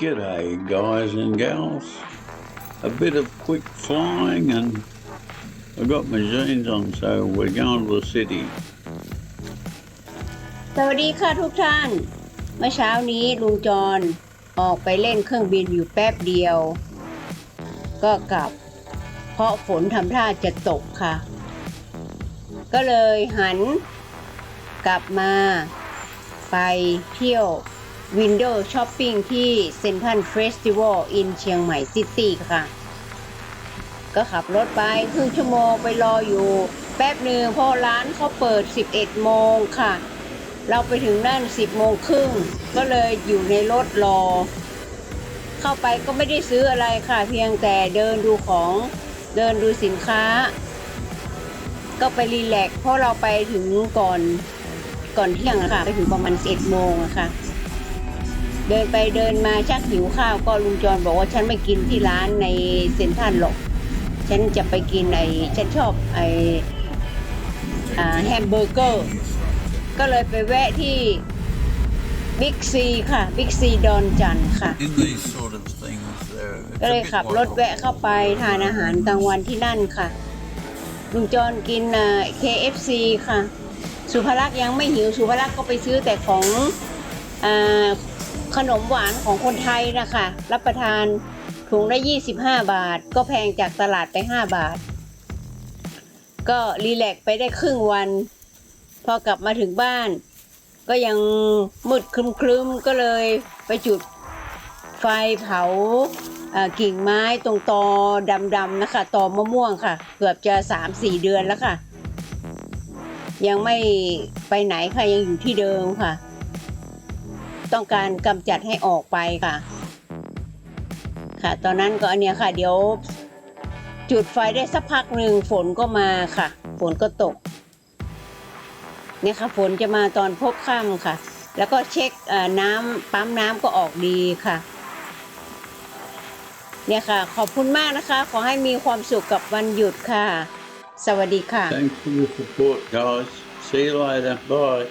G'day, guys and gals. A bit of quick flying, and I've got my jeans on, so we're going to the city. สวัสดีค่ะทุกท่าน เมื่อเช้านี้ลุงจรออกไปเล่นเครื่องบินอยู่แป๊บเดียว ก็กลับ เพราะฝนทำท่าจะตกค่ะ ก็เลยหันกลับมา ไปเที่ยววินโดว์ช้อปปิ้งที่เซ็นทรัลเฟสติวัลอินเชียงใหม่ซิตี้ค่ะ ก็ขับรถไปครึ่งชั่วโมงไปรออยู่ แป๊บหนึ่งเพราะร้านเขาเปิด 11 โมงค่ะ เราไปถึงนั่น 10 โมงครึ่ง ก็เลยอยู่ในรถรอ เข้าไปก็ไม่ได้ซื้ออะไรค่ะ เพียงแต่เดินดูของเดินดูสินค้า ก็ไปรีแลกเพราะเราไปถึงก่อน ก่อนเที่ยงอะค่ะ ไปถึงประมาณ11โมงอะค่ะ เดินไปเดินมาชักหิวข้าวก็ลุงจรบอกว่าฉันไม่กินที่ร้านในเซ็นทรัลหรอก ฉันจะไปกินไอ้ฉันชอบไอ้อ่าแฮมเบอร์เกอร์ ก็เลยไปแวะที่บิ๊กซีค่ะบิ๊กซีดอนจันทร์ค่ะ In these sort of things, there, ก็เลยขับรถแวะเข้าไปทานอาหารกลางวันที่นั่นค่ะลุงจรกินอ่า KFC ค่ะ สุภลักษณ์ยังไม่หิวสุภลักษณ์ก็ไปซื้อแต่ของอขนมหวานของคนไทยนะคะรับประทานถุงละ25 บาท ก็แพงจากตลาดไป 5 บาท ก็รีแลกไปได้ครึ่งวัน พอกลับมาถึงบ้าน ก็ยังมืดครึ้มๆก็เลยไปจุดไฟเผาอ่ากิ่งไม้ตรงตอดำๆนะคะตอมะม่วงค่ะ เกือบจะสามสี่เดือนแล้วค่ะ ยังไม่ไปไหนค่ะยังอยู่ที่เดิมค่ะ ต้องการกำจัดให้ออกไปค่ะ ค่ะ ตอนนั้นก็อันเนี้ยค่ะ เดี๋ยว จุดไฟได้สักพักหนึ่งฝนก็มาค่ะ ฝนก็ตก เนี่ยค่ะฝนจะมาตอนพบค่ำค่ะ แล้วก็เช็คน้ำปั๊มน้ำก็ออกดีค่ะเนี่ยค่ะ ขอบคุณมากนะคะ ขอให้มีความสุขกับวันหยุดค่ะ สวัสดีค่ะ thanks for the support, guys. See you later. Bye.